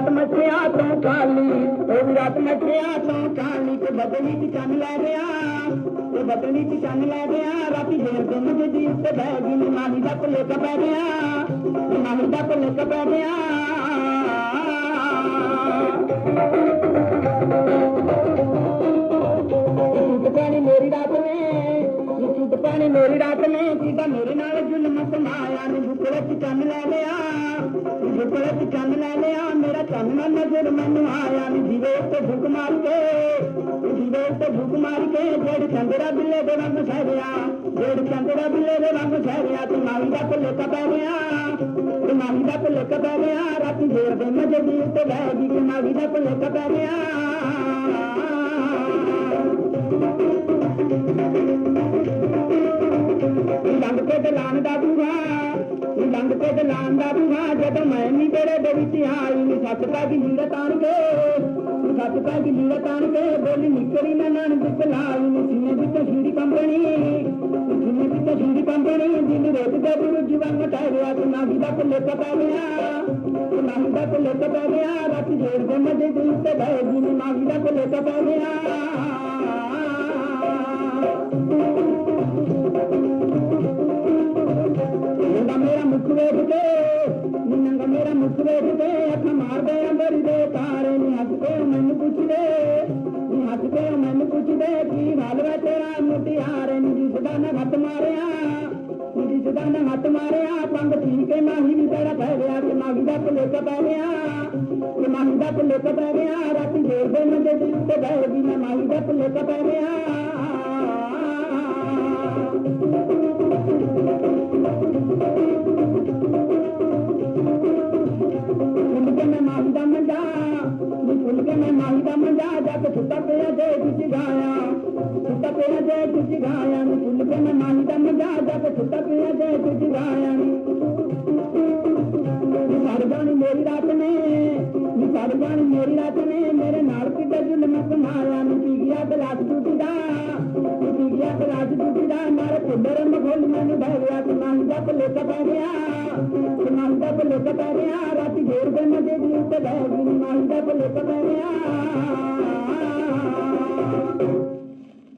ਰਾਤ ਮੱਛਿਆ ਤੋਂ ਕਾਲੀ, ਉਹ ਵੀ ਰਾਤ ਮੱਛਿਆ ਤੋਂ ਕਾਲੀ, ਤੇ ਬਦਲੀ ਚ ਚੰਨ ਲੈ ਗਿਆ, ਤੇ ਬਦਲੀ ਚ ਚੰਨ ਲੈ ਗਿਆ, ਰਾਤੀ ਦੇਰ ਤੋਂ ਮੁਝੇ ਦੀ ਉੱਤੇ ਬਹਿ ਗਈ ਨੀ ਦਾ ਭੁਲੇਖਾ ਪੈ ਗਿਆ ਨੀ ਦਾ ਭੁਲੇਖਾ ਪੈ ਗਿਆ। ਟੁੱਟ ਪਾਣੀ ਮੇਰੀ ਰਾਤ ਨੇ ਇਹ ਟੁੱਟ ਪਾਣੀ ਮੇਰੀ ਰਾਤ ਨੇ, ਜਿਹਦਾ ਮੇਰੇ ਨਾਲ ਜ਼ੁਲਮ ਸਮਾਇਆ ਨੇ ਬੁਕੜੇ ਚ ਚੰਨ ਲੈ ਲਿਆ ਬੁਕੜੇ ਚ ਚੰਨ ਲੈ ਲਿਆ, ਮੇਰਾ ਚੰਨ ਨਾ ਨਜ਼ਰ ਮੈਨੂੰ ਆਇਆ ਨੀ। ਜੀਵੇ ਤੇ ਭੁੱਖ ਮਾਰ ਕੇ ਜੀਵੇ ਤੇ ਭੁੱਖ ਮਾਰ ਕੇ ਜੇੜ ਚੰਦਰਾ ਬਿੱਲੇ ਦੇ ਰੰਗ ਸਹਿਰਿਆ। ਜੇੜ ਚੰਦਰਾ ਬਿੱਲੇ ਦੇ ਰੰਗ ਸਹਿਰਿਆ, ਤੇ ਮਾਹੀ ਦਾ ਭੁਲੇਖਾ ਪੈ ਗਿਆ। ਤੂੰ ਮਾਈ ਦਾ ਭੁਲੇਖਾ ਪੈ ਗਿਆ, ਰਾਤੀ ਦੇਰ ਦੇ ਮਜੇ ਦੀ ਉੱਤੇ ਲੈ ਗਈ, ਤੇ ਮਾਹੀ ਦਾ ਭੁਲੇਖਾ ਪੈ ਗਿਆ। ਲੰਘ ਕੇ ਦਲਾਨ ਦਾ ਬੂਹਾ ਲੰਘ ਕੇ ਦਲਾਨ ਦਾ ਬੂਹਾ ਜਦੋਂ ਮੈਂ ਨੀ ਤੇਰੇ ਦੇ ਵਿੱਚ ਆਈ। ਨੀ ਸੱਚ ਪੈ ਗਈ ਤਾਣ ਕੇ ਨੀ ਸੱਚ ਪੈ ਤਾਣ ਕੇ ਬੋਲੀ ਨਿਕਲੀ ਨਾ ਨਾਨ ਦਿੱਤ ਲਾਈ, ਨੀ ਸੀਨੇ ਵਿੱਚ ਛਿੰਦੀ ਕੰਬਣੀ ਸੀਨੇ ਵਿੱਚ ਛਿੰਦੀ ਕੰਬਣੀ। ਦਿਲ ਰੋਟ ਦੇ ਗੁਰੂ ਜੀਵਨ ਮਟਾਇ ਗਿਆ ਤੇ ਨਾਹੀ ਦਾ ਭੁੱਲੇ ਪੈ ਗਿਆ ਨਾਹੀ ਦਾ ਭੁੱਲੇ ਪੈ ਗਿਆ। ਰਾਤੀ ਜੇੜ ਦੇ ਮਜੇ ਦੀ ਉੱਤੇ ਬਹਿ ਜੀ ਨੀ ਨਾਹੀ ਦਾ ਭੁੱਲੇ ਪੈ ਮੇਰਾ ਮੁਖ ਵੇਖ ਕੇ ਮੇਰਾ ਮੁਖ ਵੇਖ ਅੱਖ ਮਾਰਦੇ ਅੰਦਰ ਦੇ ਤਾਰੇ ਨੀ ਹੱਥ ਮੈਨੂੰ ਪੁੱਛਦੇ, ਨੀ ਹੱਥ ਮੈਨੂੰ ਪੁੱਛਦੇ, ਕੀ ਹਾਲ ਤੇਰਾ ਮੁਟਿਆਰੇ ਨੀ ਦਿਸਦਾ ਨਾ ਹੱਥ ਮਾਰਿਆ, ਨੀ ਦਿਸਦਾ ਨਾ ਹੱਥ ਮਾਰਿਆ, ਪੰਗ ਠੀਕ ਹੈ ਮਾਹੀ ਵੀ ਤੇਰਾ ਪੈ ਗਿਆ ਕਿ ਮਾਹੀ ਦਾ ਭੁਲੇਖਾ ਪੈ ਗਿਆ ਕਿ ਮਾਹੀ ਦਾ ਭੁਲੇਖਾ ਪੈ ਗਿਆ, ਰਾਤੀ ਦੇਰ ਦੇ ਮੰਦੇ ਦਿਲ ਤੇ ਬਹਿ ਗਈ, ਮੈਂ ਮਾਹੀ ਦਾ ਭੁਲੇਖਾ ਪੈ ਗਿਆ। ਦਾ ਮੰਜਾ ਜਾ ਸੁੱਤਾ ਪਿਆ ਜੇ ਕੁਝ ਗਾਇਆ। ਸੁੱਤਾ ਪਿਆ ਜੇ ਕੁਝ ਗਾਇਆ ਨੀ ਫੁੱਲ ਕੇ ਮੈਂ ਮਾਹੀ ਦਾ ਮੰਜਾ ਜਾ ਸੁੱਤਾ ਪਿਆ ਜੇ ਕੁਝ ਗਾਇਆ ਨੀ। ਨੀ ਜਾਣੀ ਮੇਰੀ ਰਾਤ ਨੇ, ਨੀ ਸੜ ਜਾਣੀ ਮੇਰੀ ਰਾਤ ਨੇ, ਮੇਰੇ ਨਾਲ ਕਿਤੇ ਜ਼ੁਲਮ ਕਮਾਇਆ ਨੀ ਪੀ ਗਿਆ ਗਲਾਸ ਟੂਟੀ ਦਾ। ਪੀ ਗਿਆ ਗਲਾਸ ਟੂਟੀ ਦਾ, ਮਾਰੇ ਕੁੱਲਰ ਮਖੋਲ ਮੈਨੂੰ ਬਹਿ ਗਿਆ ਤੇ ਮਾਹੀ ਦਾ ਭੁਲੇਖਾ ਪੈ ਗਿਆ। ਦਾ ਭੁਲੇਖਾ ਪੈ ਰਿਹਾ, ਰਾਤੀ ਦੇਰ ਦੇ ਮਜੇ ਦੀ ਉੱਤੇ ਬਹਿ ਗਈ ਨੀ ਮਾਹੀ ਦਾ ਭੁਲੇਖਾ ਪੈ ਰਿਹਾ।